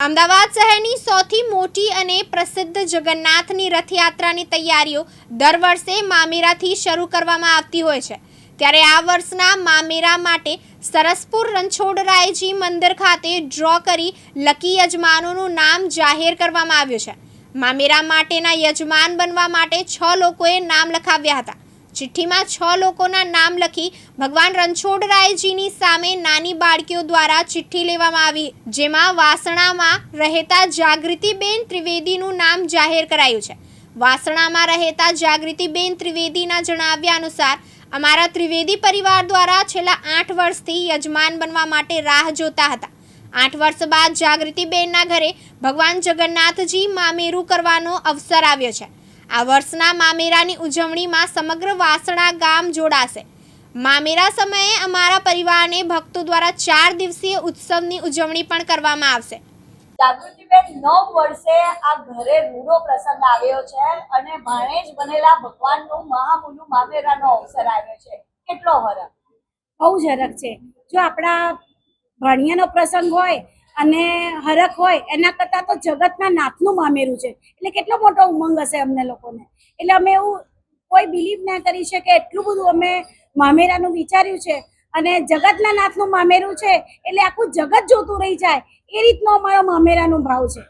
અમદાવાદ શહેરની સૌથી મોટી અને પ્રસિદ્ધ જગન્નાથની રથયાત્રાની તૈયારીઓ દર વર્ષે મામેરાથી શરૂ કરવામાં આવતી હોય છે. ત્યારે આ વર્ષના મામેરા માટે સરસપુર રણછોડરાયજી મંદિર ખાતે ડ્રો કરી લકી યજમાનોનું નામ જાહેર કરવામાં આવ્યું છે. મામેરા માટેના યજમાન બનવા માટે છ લોકોએ નામ લખાવ્યા હતા. ચિઠ્ઠીમાં છ લોકોના નામ લખી ભગવાન રણછોડરાયજીની સામે નાની બાળકીઓ દ્વારા ચિઠ્ઠી લેવામાં આવી, જેમાં વાસણામાં રહેતા જાગૃતિબેન ત્રિવેદીનું નામ જાહેર કરાયું છે. વાસણામાં રહેતા જાગૃતિબેન ત્રિવેદીના જણાવ્યા અનુસાર, અમારા ત્રિવેદી પરિવાર દ્વારા છેલ્લા આઠ વર્ષથી યજમાન બનવા માટે રાહ જોતા હતા. આઠ વર્ષ બાદ જાગૃતિબેનના ઘરે ભગવાન જગન્નાથજી મામેરું કરવાનો અવસર આવ્યો છે. આ વર્ષના મામેરાની ઉજવણીમાં સમગ્ર વાસણા ગામ જોડાશે. મામેરા સમયે અમારા પરિવારને ભક્તો દ્વારા ચાર દિવસીય ઉત્સવની ઉજવણી પણ કરવામાં આવશે. જાગૃતિબેન નવ વર્ષે આ ઘરે રૂડો પ્રસંગ આવ્યો છે અને ભાણેજ બનેલા ભગવાનનું મહામુલું મામેરાનો અવસર આવ્યો છે. કેટલો હરખ. બહુ જ હરખ છે. જો આપણા ભાણિયાનો પ્રસંગ હોય અને હરખ હોય એના કરતાં તો જગતના નાથનું મામેરું છે. એટલે કેટલો મોટો ઉમંગ હશે અમને લોકોને. એટલે અમે એવું કોઈ બિલીવ ના કરી શકે એટલું બધું અમે મામેરાનું વિચાર્યું છે. અને જગતના નાથનું મામેરું છે એટલે આખું જગત જોતું રહી જાય. એ રીતનો અમારો મામેરાનો ભાવ છે.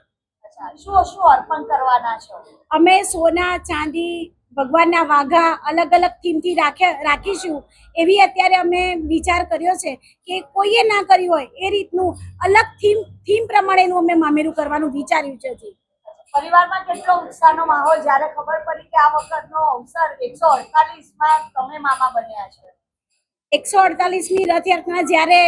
શું શું અર્પણ કરવાના છો? અમે સોના ચાંદી ભગવાનના વાઘા અલગ અલગ થીમથી રાખે રાખીશું. એવી અત્યારે અમે વિચાર કર્યો છે કે કોઈએ ના કર્યું હોય એ રીતનું અલગ થીમ થીમ પ્રમાણેનું અમે મામેરું કરવાનું વિચાર્યું છે પરિવારમાં કેટલો ઉત્સાહનો માહોલ? જ્યારે ખબર પડી કે આ વખતનો અવસર એકસો અડતાલીસમાં તમે મામા બન્યા છો. એકસો અડતાલીસમી રથયાત્રા જ્યારે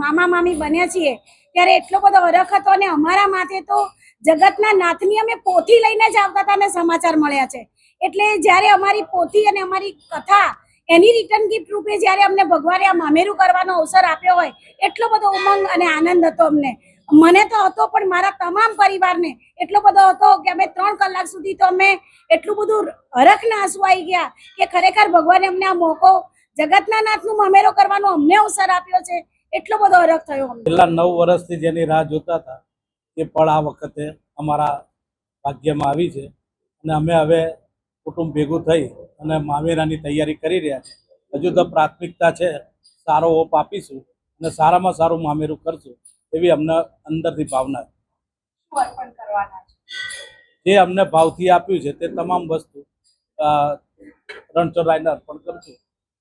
મામા મામી બન્યા છીએ ત્યારે એટલો બધો હરખ હતો અને અમારા માથે તો જગતના નાથની અમે પોથી લઈને જ આવતા હતા અને સમાચાર મળ્યા છે. એટલે જ્યારે અમારી પોથી અને અમારી કથા એની રિટર્ન ગિફ્ટ રૂપે જ્યારે અમને ભગવાને આ મામેરું કરવાનો અવસર આપ્યો હોય, એટલો બધો ઉમંગ અને આનંદ હતો અમને. મને તો હતો, પણ મારા તમામ પરિવારને એટલો બધો હતો કે અમે ત્રણ કલાક સુધી તો અમે એટલું બધું હરખના આંસુ આવી ગયા કે ખરેખર ભગવાને અમને આ મોકો જગતના નાથનું મામેરો કરવાનો અમને અવસર આપ્યો છે. એટલો બધો હરખ થયો છેલ્લા નવ વર્ષથી જેની રાહ જોતા હતા, એ પળ આ વખતે અમારા ભાગ્યમાં આવી છે. અને અમે હવે કુટુંબ ભેગું થઈ અને માવેરાની તૈયારી કરી રહ્યા છે. હજુ તો પ્રાથમિકતા છે સારો ઓપ આપીશું અને સારામાં સારું મામેરું કરશું એવી અમને અંદરથી ભાવના છે. જે અમને ભાવથી આપ્યું છે તે તમામ વસ્તુ રણછોડરાયને અર્પણ કરશું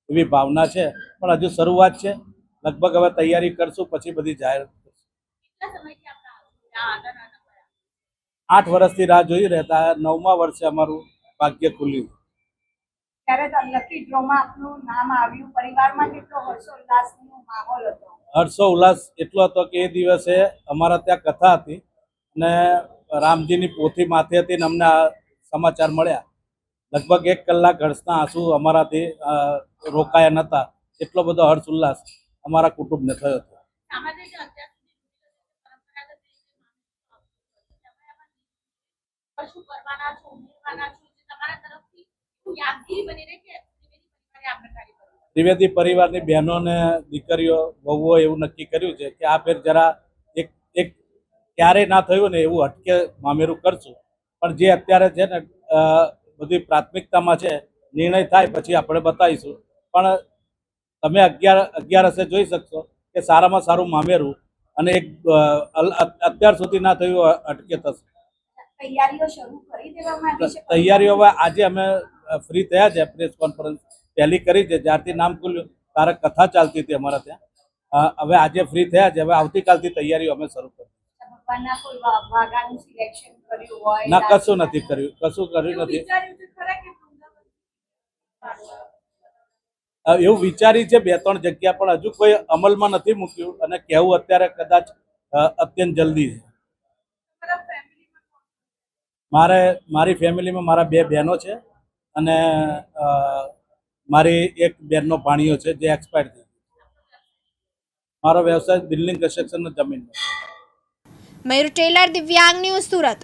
એવી ભાવના છે. પણ હજુ શરૂઆત છે. લગભગ હવે તૈયારી કરશું પછી બધી જાહેર કરશું. આઠ વર્ષથી રાહ જોઈ રહેતા નવમા વર્ષે અમારું ભાગ્ય ખુલ્યું. ત્યારે લકી ડ્રોમાં આપનું નામ આવ્યું. પરિવારમાં કેટલો હર્ષોલ્લાસનો માહોલ હતો? હર્ષો ઉલ્લાસ એટલો હતો કે એ દિવસે અમારા ત્યાં કથા હતી અને રામજીની પોથી માથે હતી ને અમને સમાચાર મળ્યા. લગભગ એક કલાક હર્ષના આંસુ અમારાથી રોકાયા નહોતા એટલો બધો હર્ષ ઉલ્લાસ અમારા કુટુંબને થયો હતો. કશું કરવાના છો ઉમેરવાના છો જે તમારા તરફથી એવું યાદગીરી બની રહે કે ત્રિવેદી પરિવારની બહેનો બહેનોને દીકરીઓ વહુઓ એવું નક્કી કર્યું છે કે આ ફેર જરા એક એક ક્યારેય ના થયું ને એવું હટકે મામેરું કરશું. પણ જે અત્યારે છે ને બધી પ્રાથમિકતામાં છે નિર્ણય થાય પછી આપણે બતાવીશું. પણ તમે અગિયાર અગિયારસે જોઈ શકશો કે સારામાં સારું મામેરું અને એક અત્યાર સુધી ના થયું અટકે થશે. તૈયારીઓ શરૂ કરી દેવામાં તૈયારીઓ હવે આજે અમે ફ્રી થયા છે પ્રેસ કોન્ફરન્સ પહેલી કરી છે જ્યારથી નામ ખુલ્યું. તારે કથા ચાલતી હતી અમારા ત્યાં. હવે આજે ફ્રી થયા છે. હવે આવતીકાલથી તૈયારીઓ અમે શરૂ કરી ના કશું નથી કર્યું. કશું કર્યું નથી. એવું વિચારી છે બે ત્રણ જગ્યા પણ હજુ કોઈ અમલમાં નથી મૂક્યું અને કહેવું અત્યારે કદાચ અત્યંત જલ્દી છે. મારે મારી ફેમિલીમાં મારા બે બહેનો છે. અને મારી એક બેનનો ભાણિયો છે જે એક્સપાયર થઈ. મારો વ્યવસાય બિલ્ડિંગ કન્સ્ટ્રક્શનનો જમીનનો મયુર ટેલર દિવ્યાંગ ન્યૂઝ સુરત